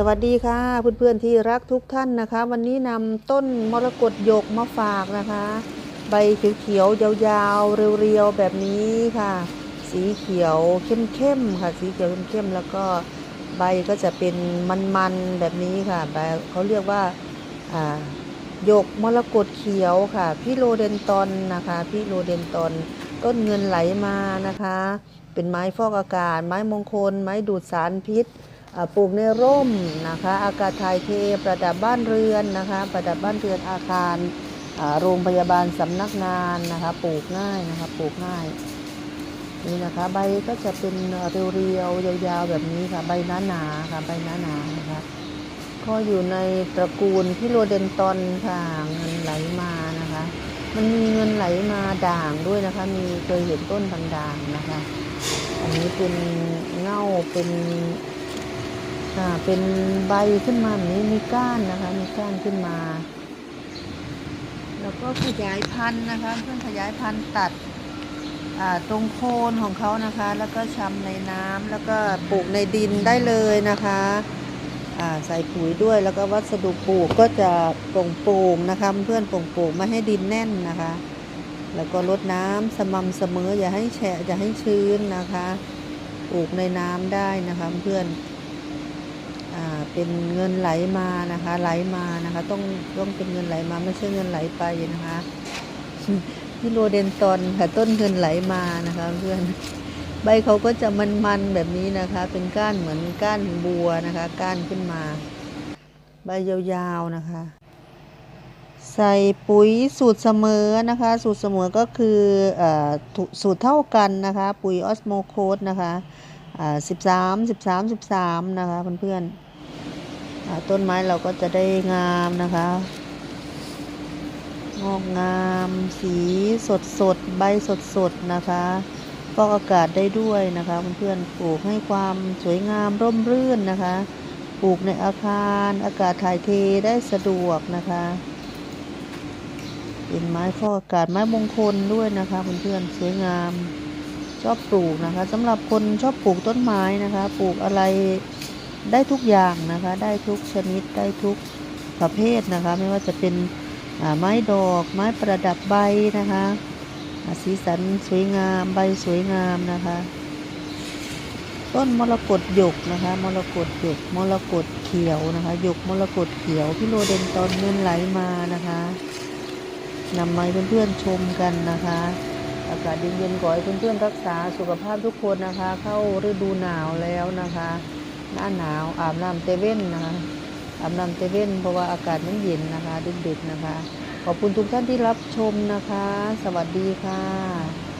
สวัสดีค่ะเพื่อนๆที่รักทุกท่านนะคะ วันนี้นำต้นมรกตหยกมาฝากนะคะ ใบเขียวๆยาวๆเรียวๆแบบนี้ค่ะ สีเขียวเข้มๆค่ะ สีเขียวเข้มๆแล้วก็ใบก็จะเป็นมันๆแบบนี้ค่ะใบเขาเรียกว่าหยกมรกตเขียวค่ะพี่โรเดนตอนนะคะพี่โรเดนตอนต้นเงินไหลมานะคะ เป็นไม้ฟอกอากาศ ไม้มงคล ไม้ดูดสารพิษ ปลูกในร่มนะคะอากาศถ่ายเทประดับบ้านเรือนนะคะประดับบ้านเรือนอาคารโรงพยาบาลสำนักงานนะคะปลูกง่ายนะคะปลูกง่ายนี่นะคะใบก็จะเป็นเรียวๆยาวๆแบบนี้ค่ะใบหนาๆค่ะใบหนาๆนะคะก็อยู่ในตระกูลพิโรเดนตอนค่ะเงินไหลมานะคะ มันมีเงินไหลมาด่างด้วยนะคะ มีเคยเห็นต้นด่างๆนะคะ อันนี้เป็นเง่าเป็น่าเป็นใบขึ้นมาแบบนี้มีก้านนะคะ มีก้านขึ้นมา แล้วก็ขยายพันธุ์นะคะ เพื่อนขยายพันธุ์ตัดตรงโคนของเขานะคะ แล้วก็ชำในน้ำแล้วก็ปลูกในดินได้เลยนะคะใส่ปุ๋ยด้วยแล้วก็วัสดุปลูกก็จะโปร่งๆนะคะเพื่อนโปร่งๆไม่ให้ดินแน่นนะคะ แล้วก็รดน้ำสม่ำเสมออย่าให้แฉะอย่าให้ชื้นนะคะ ปลูกในน้ำได้นะคะเพื่อน เป็นเงินไหลมานะคะ ไหลมานะคะ ต้องต้องเป็นเงินไหลมาไม่ใช่เงินไหลไปนะคะที่โรเดนตอนค่ะต้นเงินไหลมานะคะ เพื่อนใบเขาก็จะมันๆแบบนี้นะคะ เป็นก้านเหมือนก้านบัวนะคะ ก้านขึ้นมา ใบยาวๆนะคะ ใส่ปุ๋ยสูตรเสมอนะคะ สูตรเสมอก็คืออสูตรเท่ากันนะคะ ปุ๋ยออสโมโคสนะคะสิบสามสิบสามสิบสามนะคะเพื่อนๆ ต้นไม้เราก็จะได้งามนะคะ งอกงามสีสดสดใบสดสดนะคะฟอกอากาศได้ด้วยนะคะเพื่อนๆปลูกให้ความสวยงามร่มรื่นนะคะ ปลูกในอาคารอากาศถ่ายเทได้สะดวกนะคะเป็นไม้ฟอกอากาศไม้มงคลด้วยนะคะเพื่อนๆสวยงามชอบปลูกนะคะสำหรับคนชอบปลูกต้นไม้นะคะ ปลูกอะไร ได้ทุกอย่างนะคะ ได้ทุกชนิดได้ทุกประเภทนะคะ ไม่ว่าจะเป็นไม้ดอก ไม้ประดับใบนะคะสีสันสวยงามใบสวยงามนะคะ ต้นมรกตหยกนะคะมรกตหยกมรกตเขียวนะคะหยกมรกตเขียวพี่โรเดนตอนเงินไหลมานะคะนำมาเพื่อนๆชมกันนะคะ อากาศเย็นๆขอให้เพื่อนๆรักษาสุขภาพทุกคนนะคะ เข้าฤดูหนาวแล้วนะคะ หน้าหนาวอาบน้ำเตเว่นนะคะอาบน้ำเตเว่นเพราะว่าอากาศมันเย็นนะคะ ดึกๆนะคะ ขอบคุณทุกท่านที่รับชมนะคะ สวัสดีค่ะ